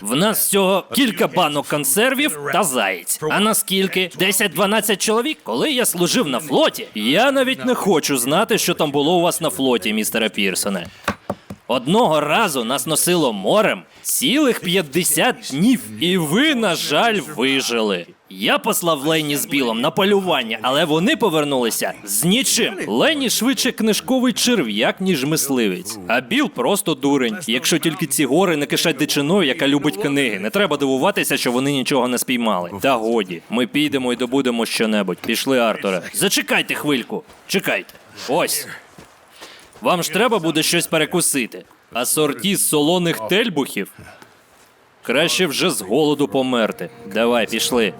В нас всього кілька банок консервів та заєць. А наскільки? 10-12 чоловік? Коли я служив на флоті, я навіть не хочу знати, що там було у вас на флоті, містере Пірсоне. Одного разу нас носило морем цілих 50 днів, і ви, на жаль, вижили. Я послав Лені з Білом на полювання, але вони повернулися з нічим. Лені швидше книжковий черв'як, ніж мисливець. А Біл просто дурень. Якщо тільки ці гори не кишать дичиною, яка любить книги, не треба дивуватися, що вони нічого не спіймали. Та годі, ми підемо і добудемо щонебудь. Пішли, Артуре. Зачекайте хвильку. Чекайте. Ось. Вам ж треба буде щось перекусити. А сорті з солоних тельбухів. Краще вже з голоду померти. Давай, пішли.